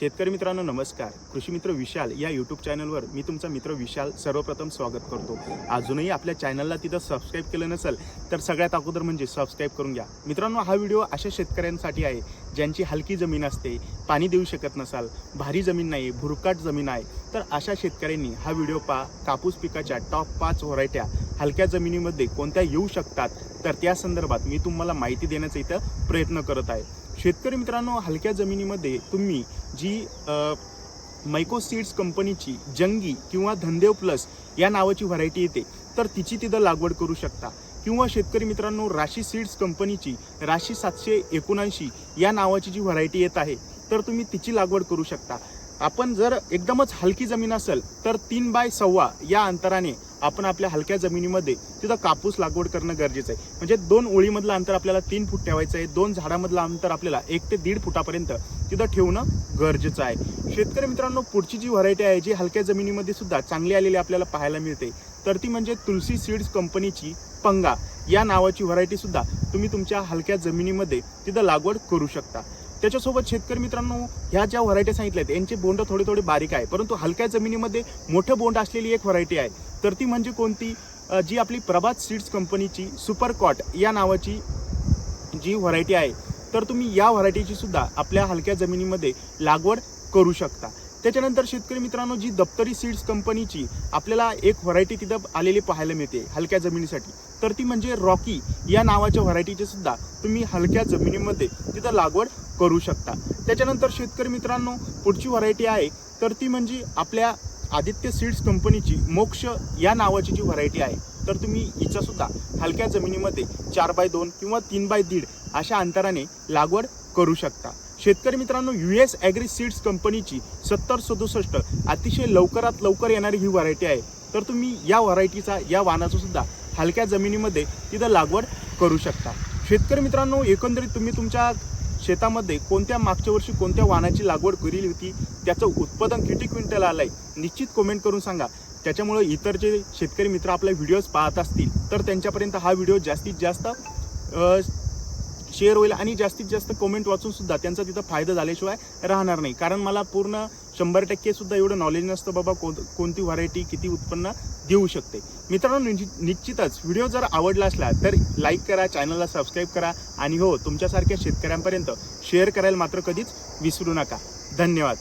शेतकरी मित्रांनो नमस्कार. कृषी मित्र विशाल या यूट्यूब चॅनलवर मी तुमचा मित्र विशाल सर्वप्रथम स्वागत करतो. अजूनही आपल्या चॅनलला तिथं सबस्क्राईब केलं नसेल तर सगळ्यात अगोदर म्हणजे सबस्क्राईब करून घ्या. मित्रांनो हा व्हिडिओ अशा शेतकऱ्यांसाठी आहे ज्यांची हलकी जमीन असते पाणी देऊ शकत नसाल भारी जमीन नाही भुरकाट जमीन आहे तर अशा शेतकऱ्यांनी हा व्हिडिओ पा कापूस पिकाच्या टॉप पाच व्हरायट्या हलक्या जमिनीमध्ये कोणत्या येऊ शकतात तर त्या संदर्भात मी तुम्हाला माहिती देण्याचा इथं प्रयत्न करत आहे. शेतकरी मित्रांनो हलक्या जमिनीमध्ये तुम्ही जी अ, मायको सीड्स कंपनीची जंगी किंवा धनदेव प्लस या नावाची व्हरायटी येते तर तिची तिथं लागवड करू शकता. किंवा शेतकरी मित्रांनो राशी सीड्स कंपनीची राशी सातशे एकोणऐंशी या नावाची जी व्हरायटी येत आहे तर तुम्ही तिची लागवड करू शकता. आपण जर एकदमच हलकी जमीन असेल तर तीन बाय सव्वा या अंतराने आपण आपल्या हलक्या जमिनीमध्ये तिथं कापूस लागवड करणं गरजेचं आहे. म्हणजे दोन ओळीमधलं अंतर आपल्याला तीन फूट ठेवायचं आहे दोन झाडामधलं अंतर आपल्याला एक ते दीड फुटापर्यंत तिथं ठेवणं गरजेचं आहे. शेतकरी मित्रांनो पुढची जी व्हरायटी आहे जी हलक्या जमिनीमध्ये सुद्धा चांगली आलेली आपल्याला पाहायला मिळते तर ती म्हणजे तुलसी सीड्स कंपनीची पंगा. या नावाची व्हरायटी सुद्धा तुम्ही तुमच्या हलक्या जमिनीमध्ये तिथं लागवड करू शकता. त्याच्यासोबत शेतकरी मित्रांनो ह्या ज्या व्हरायटी सांगितल्या आहेत यांचे बोंड थोडे थोडे बारीक आहे परंतु हलक्या जमिनीमध्ये मोठं बोंड असलेली एक व्हरायटी आहे. तर ती म्हणजे कोणती? जी आपली प्रभात सीड्स कंपनीची सुपरकॉट या नावाची जी व्हरायटी आहे तर तुम्ही या व्हरायटीची सुद्धा आपल्या हलक्या जमिनीमध्ये लागवड करू शकता. त्याच्यानंतर शेतकरी मित्रांनो जी दप्तरी सीड्स कंपनीची आपल्याला एक व्हरायटी तिथं आलेली पाहायला मिळते हलक्या जमिनीसाठी. तर ती म्हणजे रॉकी या नावाच्या व्हरायटीचे सुद्धा तुम्ही हलक्या जमिनीमध्ये तिथं लागवड करू शकता. त्याच्यानंतर शेतकरी मित्रांनो पुढची व्हरायटी आहे तर ती म्हणजे आपल्या आदित्य सीड्स कंपनीची मोक्ष या नावाची जी व्हरायटी आहे तर तुम्ही हिचा सुद्धा हलक्या जमिनीमध्ये चार बाय दोन किंवा तीन बाय दीड अशा अंतराने लागवड करू शकता. शेतकरी मित्रांनो यू एस ॲग्री सीड्स कंपनीची सत्तर सदुसष्ट अतिशय लवकरात लवकर येणारी ही व्हरायटी आहे. तर तुम्ही या व्हरायटीचा या वाणाचा सुद्धा हलक्या जमिनीमध्ये तिथं लागवड करू शकता. शेतकरी मित्रांनो एकंदरीत तुम्ही तुमच्या शेतामध्ये कोणत्या मागच्या वर्षी कोणत्या वाहनाची लागवड केली होती त्याचं उत्पादन किती क्विंटल आलं आहे निश्चित कमेंट करून सांगा. त्याच्यामुळे इतर जे शेतकरी मित्र आपले व्हिडिओज पाहत असतील तर त्यांच्यापर्यंत हा व्हिडिओ जास्तीत जास्त शेअर होईल आणि जास्तीत जास्त कमेंट वाचून सुद्धा त्यांचा तिथं फायदा झाल्याशिवाय राहणार नाही. कारण मला पूर्ण शंभर टक्के सुद्धा एवढं नॉलेज नसतं बाबा कोण कोणती व्हरायटी किती उत्पन्न देऊ शकते. मित्रांनो निश्चितच व्हिडिओ जर आवडला असला तर लाईक करा चॅनलला सबस्क्राईब करा आणि हो तुमच्यासारख्या शेतकऱ्यांपर्यंत शेअर करायला मात्र कधीच विसरू नका. धन्यवाद.